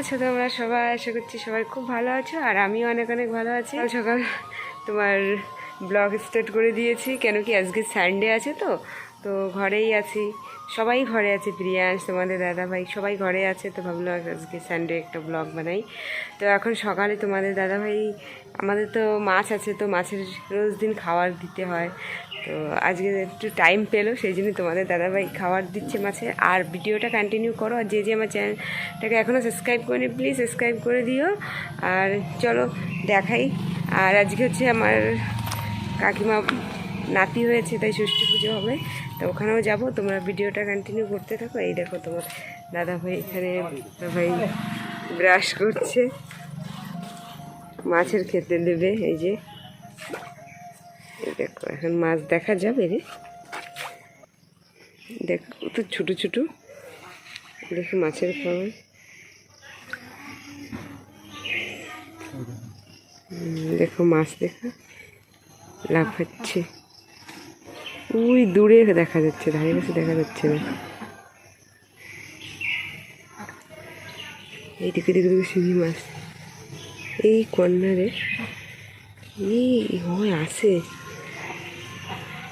আছো তোমরা? সবাই, আশা করছি সবাই খুব ভালো আছো, আর আমিও অনেক অনেক ভালো আছি। সকাল তোমার ব্লগ স্টার্ট করে দিয়েছি, কেন কি আজকে সানডে আছে তো তো ঘরেই আছি। সবাই ঘরে আছে, প্রিয়াংশ, তোমাদের দাদা ভাই সবাই ঘরে আছে তো ভাবলাম আজকে সানডে একটা ব্লগ বানাই। তো এখন সকালে তোমাদের দাদা ভাই আমাদের তো মাছ আছে তো মাছের রোজ দিন খাবার দিতে হয়। তো আজকে একটু টাইম পেল, সেই জন্য তোমাদের দাদাভাই খাবার দিচ্ছে মাছে। আর ভিডিওটা কন্টিনিউ করো, আর যে যে আমার চ্যানেলটাকে এখনও সাবস্ক্রাইব করেনি প্লিজ সাবস্ক্রাইব করে দিও। আর চলো, দেখাই। আর আজকে হচ্ছে আমার কাকিমা নাতি হয়েছে, তাই ষষ্ঠী পুজো হবে। তো ওখানেও যাব, তোমরা ভিডিওটা কন্টিনিউ করতে থাকো। এই দেখো তোমার দাদাভাই এখানে ভাই ব্রাশ করছে। মাছের খেতে দেবে, এই যে। দেখো, এখন মাছ দেখা যাবে রে। দেখো তো ছোটো ছোটো। দেখো মাছের খাবার দেখো মাছ দেখা। লাফাচ্ছে। ওই দূরে দেখা যাচ্ছে, ধারে কাছে দেখা যাচ্ছে না। এই দিকে দিকে শিঙি মাছ। এই কর্নারে। এই, হয় আছে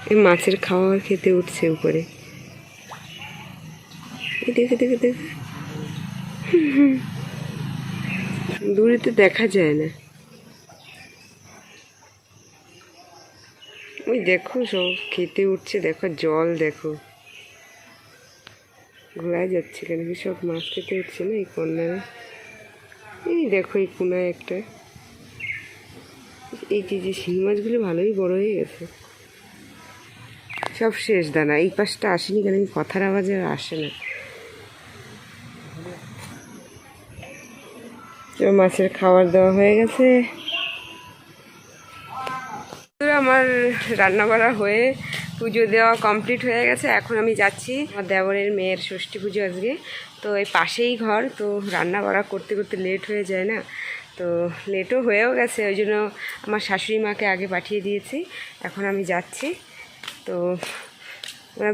এই মাছের খাবার খেতে উঠছে উপরে। দেখে দেখে দেখে। দূরে তো দেখা যায় না। ওই দেখো সব, খেতে উঠছে, দেখো জল, দেখো। ঘোরা যাচ্ছে কেন? কি সব মাছ খেতে উঠছে না এই কর্নারে এই দেখো এই কোনায় একটা। এই যে যে শিং মাছগুলো ভালোই বড় হয়ে গেছে। সব শেষ দানা এই পাশটা আসেনি কেন? কথার আওয়াজে আসে না। তো মাছের খাবার দেওয়া হয়ে গেছে। আমার রান্না করা হয়ে পুজো দেওয়া কমপ্লিট হয়ে গেছে। এখন আমি যাচ্ছি আমার দেবরের মেয়ের ষষ্ঠী পুজো আজকে। তো এই পাশেই ঘর, তো রান্না করা করতে করতে লেট হয়ে যায় না। তো লেটও হয়েও গেছে, ওই জন্য আমার শাশুড়ি মাকে আগে পাঠিয়ে দিয়েছি। এখন আমি যাচ্ছি। তো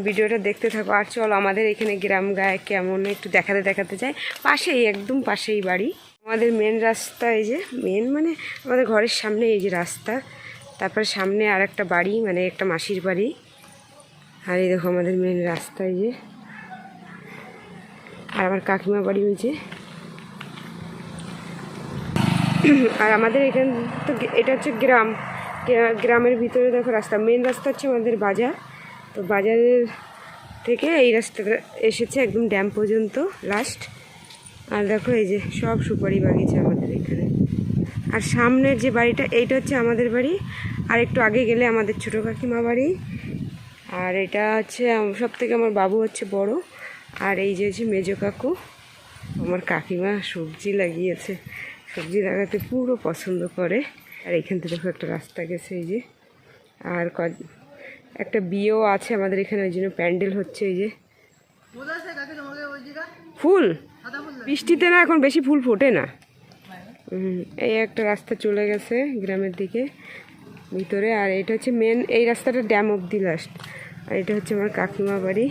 ভিডিওটা দেখতে থাকো। আর চলো, আমাদের এখানে গ্রাম গায়ে কেমন একটু দেখাতে দেখাতে যায় পাশেই, একদম পাশেই বাড়ি। আমাদের মেন রাস্তা এই যে মেন মানে আমাদের ঘরের সামনে এই যে রাস্তা। তারপরে সামনে আর একটা বাড়ি মানে একটা মাসির বাড়ি। আর এই দেখো, আমাদের মেন রাস্তা এই যে। আর আমার কাকিমা বাড়ি ওই যে। আর আমাদের এখান তো এটা হচ্ছে গ্রাম। গ্রা- গ্রামের ভিতরে দেখো রাস্তা মেন রাস্তা হচ্ছে আমাদের বাজার। তো বাজারের থেকে এই রাস্তাটা এসেছে একদম ড্যাম পর্যন্ত লাস্ট আর দেখো এই যে সব সুপারি বাগিচা আমাদের এখানে। আর সামনের যে বাড়িটা, এইটা হচ্ছে আমাদের বাড়ি। আর একটু আগে গেলে আমাদের ছোটো কাকিমা বাড়ি। আর এটা হচ্ছে সব থেকে আমার বাবু হচ্ছে বড়। আর এই যে হচ্ছে মেজো কাকু। আমার কাকিমা সবজি লাগিয়েছে। সবজি লাগাতে পুরো পছন্দ করে। আর এখান থেকে দেখো একটা রাস্তা গেছে, এই যে। আর একটা বিয়েও আছে আমাদের এখানে, ওই জন্য প্যান্ডেল হচ্ছে, এই যে। ফুল? বৃষ্টিতে না এখন বেশি ফুল ফোটে না। এই একটা রাস্তা চলে গেছে গ্রামের দিকে, ভিতরে। আর এটা হচ্ছে মেন এই রাস্তাটা ড্যাম অব্দি লাস্ট আর এটা হচ্ছে আমার কাকিমা বাড়ি।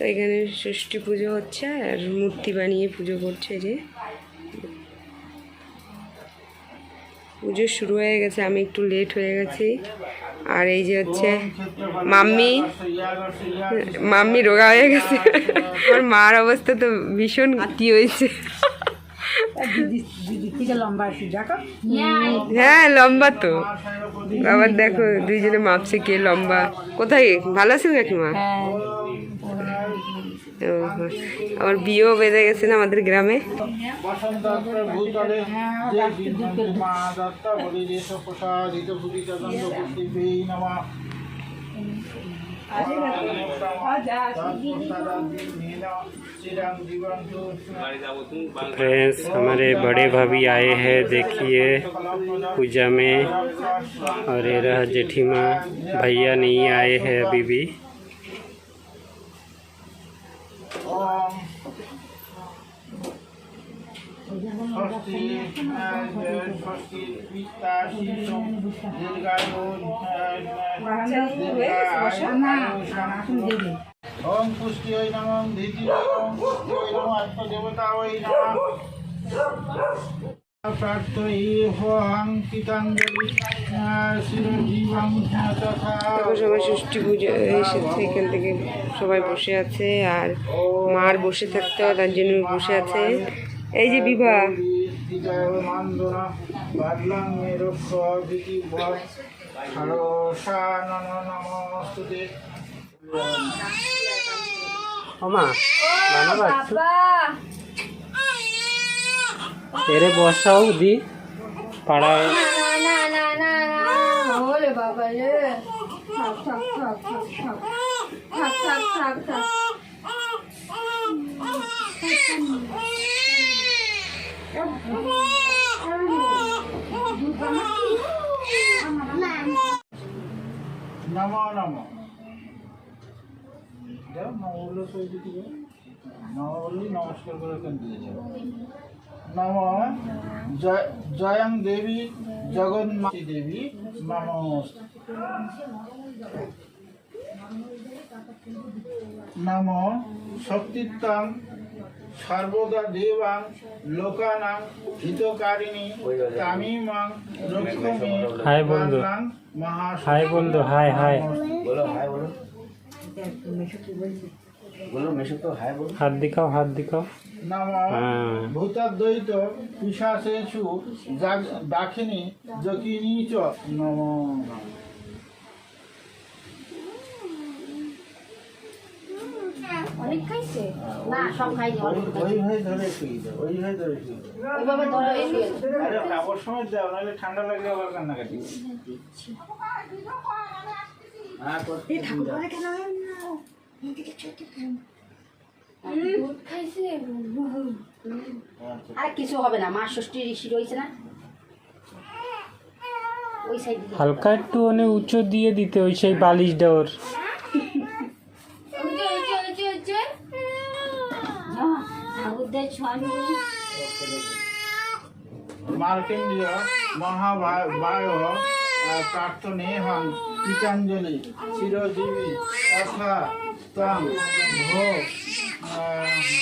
তো এখানে ষষ্ঠী পুজো হচ্ছে আর মূর্তি বানিয়ে পুজো করছে যে। পুজো শুরু হয়ে গেছে, আমি একটু লেট হয়ে গেছি। আর এই যে হচ্ছে মাম্মি মাম্মি রোগা হয়ে গেছে। আমার মার অবস্থা তো ভীষণ কি হয়েছে। হ্যাঁ লম্বা তো। আবার দেখো, দুইজনে মাপছে কে লম্বা। কোথায়? ভালো আছেন কাকিমা? আমার বিয়েও বেঁধে গেছে না আমাদের গ্রামে বসন্তত্র ভূতলে যে বিদ্যন্তে মা দত্ত বলিদেশ প্রসাদিত ভূতি চন্দ্র পুষ্টিভেই নমঃ फ्रेंड्स हमारे बड़े भाभी आए हैं देखिए पूजा में और ये रहा जेठीमा भैया नहीं आए हैं अभी भी ষষ্ঠী ষষ্ঠী বিকাশী দুর্গায়ন ওম পুষ্টি ওই নাম ধীতি ওই নাম আত্মদেবতা ওই নাম। আচ্ছা। প্রার্থ ইহ অঙ্কিতাঞ্জলি তারপর সবাই ষষ্ঠী পুজো এসেছে এখান থেকে সবাই বসে আছে আর মার বসে থাকতে তার জন্য বসে আছে। এই যে বিবাহ। এরে বসাও দি পাড়ায়। বাবা রে। থাক থাক থাক থাক থাক। থাক থাক থাক থাক। নম নম। যাও নম বললে তো দিকে নম জয়ং দেবী জগন্মাতি দেবী নমস্ত নাম শক্তিত্বাং সর্বদা দেবাং লোকানাং হিতকারিণী তামিমাং লক্ষ্মী হাই বন্ধু। হাই বন্ধু হাই হাই। বলো হাই বলো। হাত দিকাও হাত দিকাও হ্যাঁ। ভূতাদ্বৈত পিশাচেষু দাক্ষিণী যকিনী চ ঠান্ডা লাগলে আবার কান্নাকাটি। কেন দুধ খাইছে আচ্ছা। কিছু হবে না মা ষষ্ঠী ঋষি রয়েছে না? ওই সাইড হালকা একটু মানে উঁচু দিয়ে দিতে ওই সেই ঠাকুরদের স্বামী মার্কেন্ডীয় মহাবায় প্রার্থনে হন পিতাঞ্জলি চিরজীবী তথা ত্বং ভো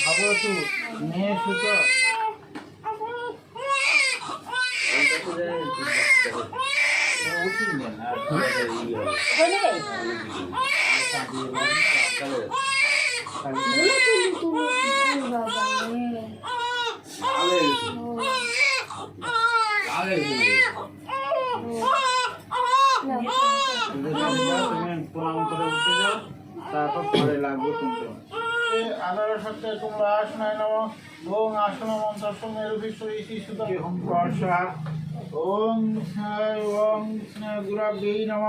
ভবতু মে সুত। তুলো তুলো তুলো বাবা সত্য কুমলাশনায় নম ওং আসন মন্ত্র সুমেরুভীশ্বরী সুতরে ওম পর্ষা ওং ওং গুরাব্যই নম।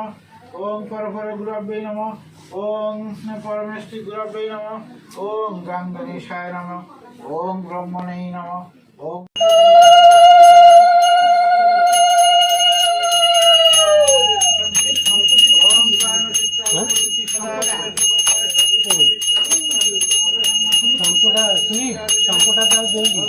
ওং পরপর গুরাব্যই নম। ওং পরমেষ্টি গুরাব্যই নম। ওং গাঙ্গনেশায় নম। ওং ব্রহ্মণেই নম। ওং হ্যাঁ? Thank you. শ্যাম্পুটা শুনি শ্যাম্পুটা দাও জলদি।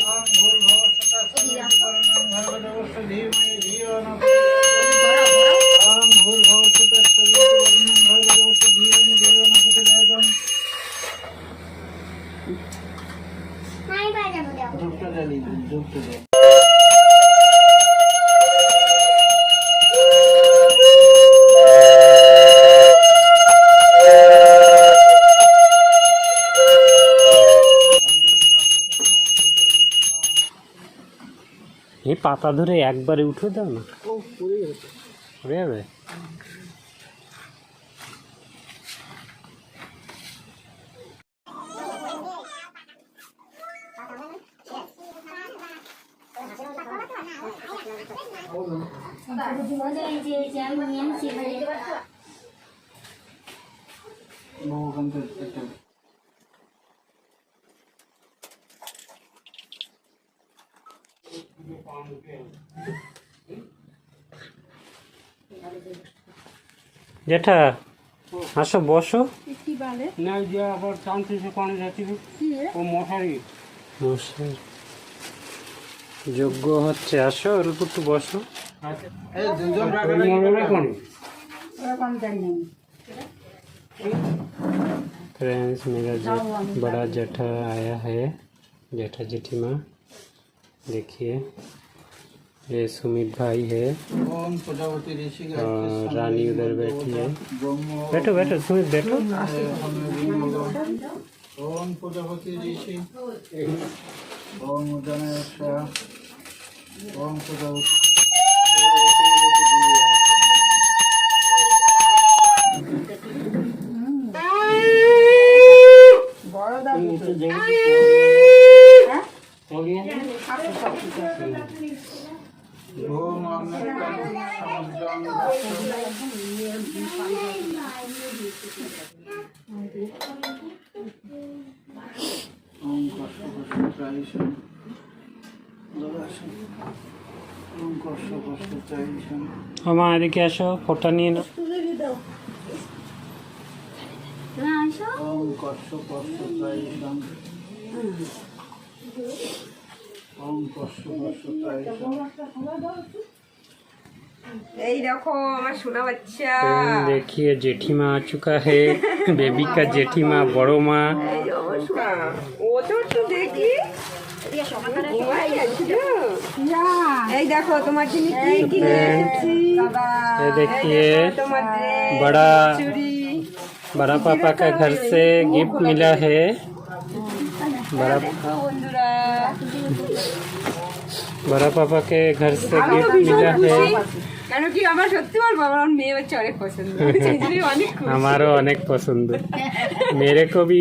পাতা ধরে একবারে উঠে দাও না। পড়ে যাবে? জেঠা আসো বসো না যে আবার টানতে সে পানি যাচ্ছিল ও মশারি মশাই যোগ্য হচ্ছে আসো ওর উপর একটু বসো এই দুজন মনে পানি তা फ्रेंड्स मेरा जे, बड़ा जेठा आया है जेठा जेठीमा देखिए ये सुमित भाई है। ओम प्रजापति ऋषि और रानी उधर बैठी है। बैठो बैठो सुमित बैठो। ओम प्रजापति ऋषि? ओम ओम प्रजापति? এই দেখো আমার সোনা বাচ্চা। দেখিয়ে জেঠিমা চুকা হে বেবিকা জেঠিমা বড় মা ও তো এই দেখো তোমার জন্য কি কিনে এনেছি ये देखिए তোমার dress, बड़ा চুড়ি बड़ा पापा का घर से गिफ्ट मिला है बड़ा দেখো বন্ধুরা बड़ा पापा के घर से আমি তো गिफ्ट ভীষণ मिला है খুশি কেন কি আমার সত্যি বলবো আমার মেয়ে বাচ্চা অনেক পছন্দ সেই জন্যই অনেক খুশি हमारो अनेक पसंद मेरे को भी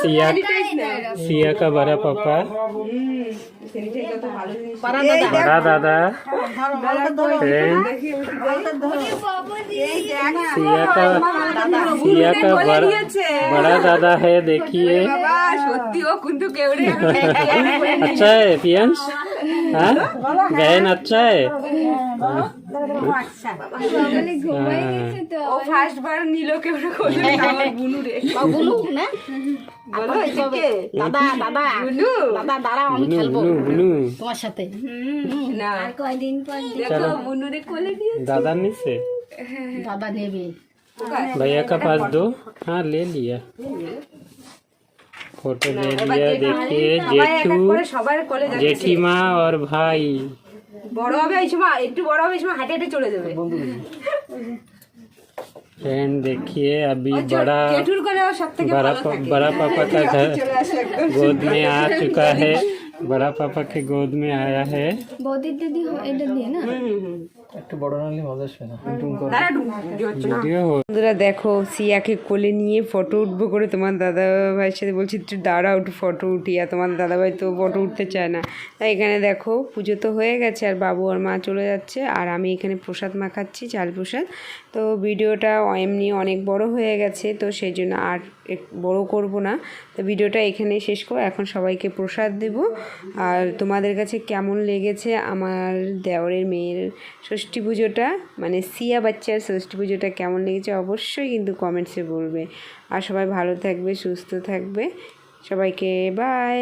এই না জেঠু सिया sanitize নাও। सिया का बड़ा पापा হুম, sanitize কত ভালো জিনিস। बड़ा दादा फ्रेंड এই দেখ, सिया का सिया का বলে बड़ा দিয়েছে। बड़ा दादा है देखिए বাবা সত্যি ও কিন্তু কেউরে अच्छा है पियंश हाँ गहन अच्छा है हाँ। ও ফার্স্ট বার নিল কেউরে কোলে আমার বুনু রে বলু না বলো এই যে কে? দাদা দাদা বুনু দাদা দাঁড়াও আমি बुनू খেলবো बुनू बुनू তোমার সাথে না কয়দিন পর দেখো বুনু রে কোলে দিয়ে दादा ने से দাদা নেবে भैया का पास दो हाँ ले लिया फोटो ले लिया देखिए সবাই এক এক जेठू করে সবার কোলে যাচ্ছে जेठी माँ और भाई বড় হবে এই সময় একটু বড় হবে এই সময় হাঁটে হাঁটে চলে যাবে फ्रेंड देखिए अभी बड़ा জেঠুর কোলে সব থেকে बड़ा ভালো पा- থাকে बड़ा पापा का घर চলে আসে একদম गोद में आ चुका है बड़ा पापा के गोद में आया है বৌদির দিদি হয়- এটা বন্ধুরা দেখো সিয়াকে কোলে নিয়ে ফটো উঠবো করে। তোমার দাদা ভাইয়ের সাথে বলছি তুই দাঁড়াও একটু ফটো উঠি। আর তোমার দাদা ভাই তো ফটো উঠতে চায় না। তাই এখানে দেখো পুজো তো হয়ে গেছে আর বাবু আর মা চলে যাচ্ছে। আর আমি এখানে প্রসাদ মাখাচ্ছি চাল প্রসাদ। তো ভিডিওটা এমনি অনেক বড় হয়ে গেছে তো সেই জন্য আর বড় করব না। তো ভিডিওটা এখানে শেষ করো এখন সবাইকে প্রসাদ দেব। আর তোমাদের কাছে কেমন লেগেছে আমার দেওয়ারের মেয়ের ষষ্ঠী পুজোটা মানে সিয়া বাচ্চার ষষ্ঠী পুজোটা কেমন লেগেছে অবশ্যই কিন্তু কমেন্টসে বলবে। আর সবাই ভালো থাকবে, সুস্থ থাকবে। সবাইকে বাই